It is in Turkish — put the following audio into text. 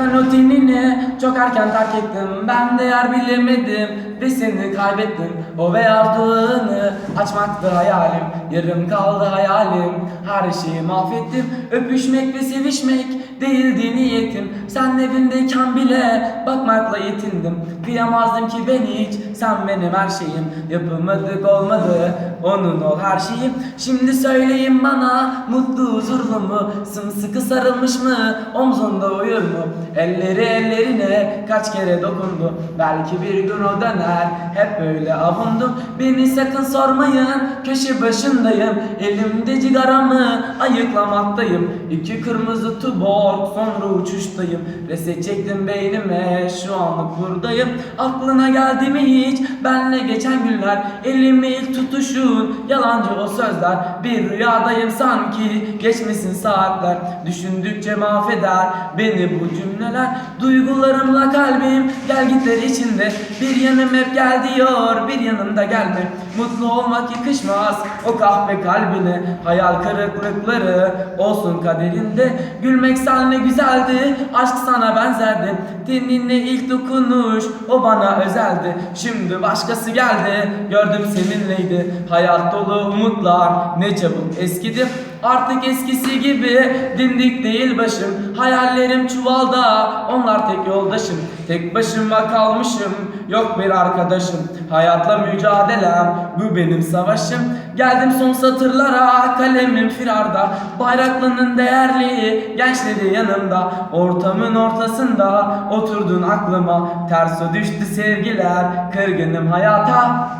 Ben o tenini çok erken terk ettim. Ben de yer bilemedim. Ve seni kaybettim. O beyazlığını açmaktı hayalim. Yarım kaldı hayalim Her şeyi mahvettim Öpüşmek ve sevişmek değildi niyetim. Sen evimdeyken bile bakmakla yetindim. Kıyamazdım ki ben hiç Sen benim her şeyim. Yapamadık olmadı Onun ol her şeyim. Şimdi söyleyin bana Mutlu huzurlu mu Sımsıkı sarılmış mı Omzunda uyur mu? Elleri ellerine Kaç kere dokundu. Belki bir gün o döner Hep böyle avundum. Beni sakın sormayın Köşe başındayım. Elimde cigaramı Ayıklamaktayım. İki kırmızı tuborg Sonra uçuştayım. Reset çektim beynime Şu anlık buradayım. Aklına geldi mi hiç? Benle geçen günler Elimi ilk tutuşun. Yalancı o sözler Bir rüyadayım sanki. Geçmesin saatler Düşündükçe mahveder Beni bu cümleler. Duygularımla kalbim Gel gitler içinde. Bir yanım hep gel diyor Bir yanımda gelme. Mutlu olmak yakışmaz O kahpe kalbine. Hayal kırıklıkları Olsun kaderinde. Gülmek sen ne güzeldi Aşk sana benzerdi. Teninle ilk dokunuş O bana özeldi. Şimdi başkası geldi Gördüm seninleydi. Hayat dolu umutlar Ne çabuk eskidi. Artık eskisi gibi dimdik değil başım. Hayallerim çuvalda Onlar tek yoldaşım. Tek başıma kalmışım Yok bir arkadaşım Hayatla mücadelem Bu benim savaşım. Geldim son satırlara Kalemim firarda. Bayraklı'nın değerli Gençleri yanımda. Ortamın ortasında Oturdun aklıma. Ters düştü sevgiler Kırgınım hayata